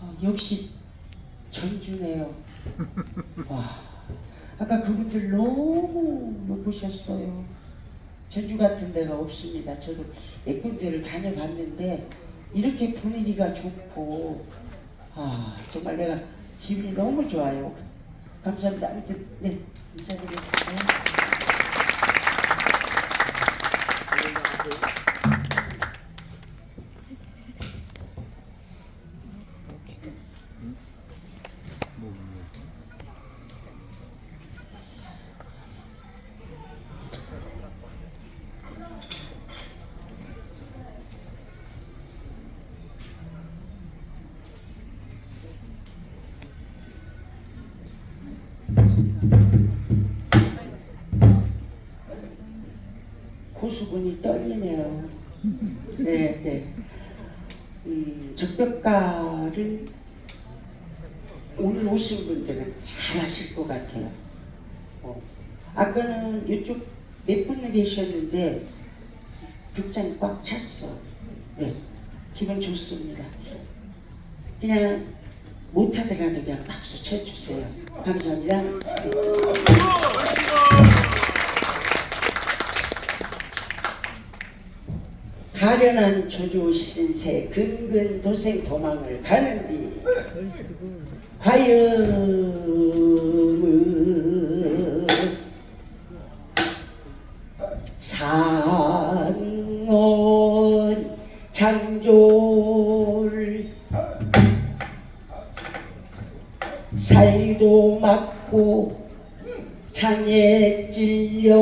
아, 역시 전주네요. 와, 아까 그분들 너무 높으셨어요. 전주 같은 데가 없습니다. 저도 몇 군데를 다녀봤는데 이렇게 분위기가 좋고 아 정말 내가 기분이 너무 좋아요. 감사합니다. 아무튼 네 인사드리겠습니다. 고수분이 떨리네요. 네, 네. 음, 적벽가를 오늘 오신 분들은 잘 하실 것 같아요. 어, 아까는 이쪽 몇 분 계셨는데 극장이 꽉 찼어. 네, 기분 좋습니다. 그냥 못하더라도 그냥 박수 쳐주세요. 감사합니다. 네. 가련한 조조 신세 근근 도생 도망을 가는디. 화영은 상원 장졸 살도 맞고 장에 찔려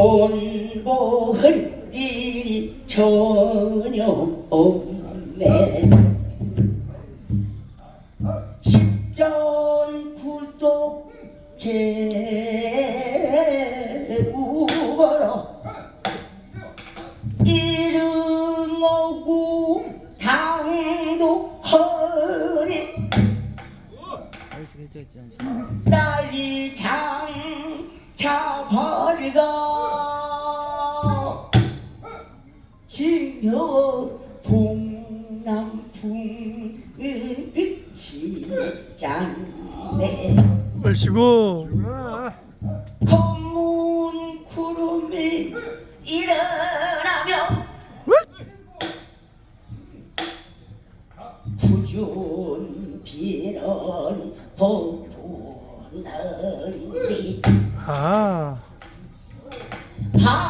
존보할 일이 전혀 없네. 십전 구독 개우거라. 이름 오고 당도 허리. 딸이 장 잡아리가 지며 동남풍은 짠네. 얼씨구 검문 구름이 일어나며 구준 비는 폭풍하리 아. 반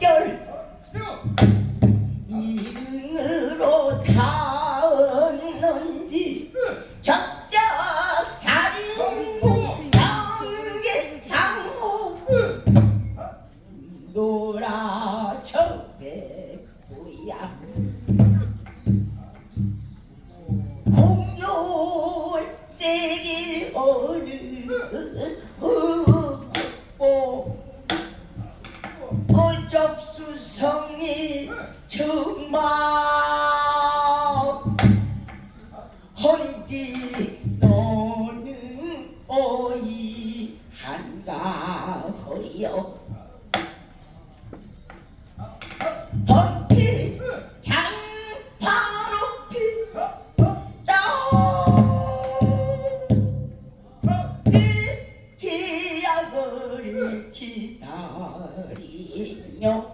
백구야. 공룡 세계 어느 흑고 어적수성이 정말 헌디 너는 어이 한가 허여 No,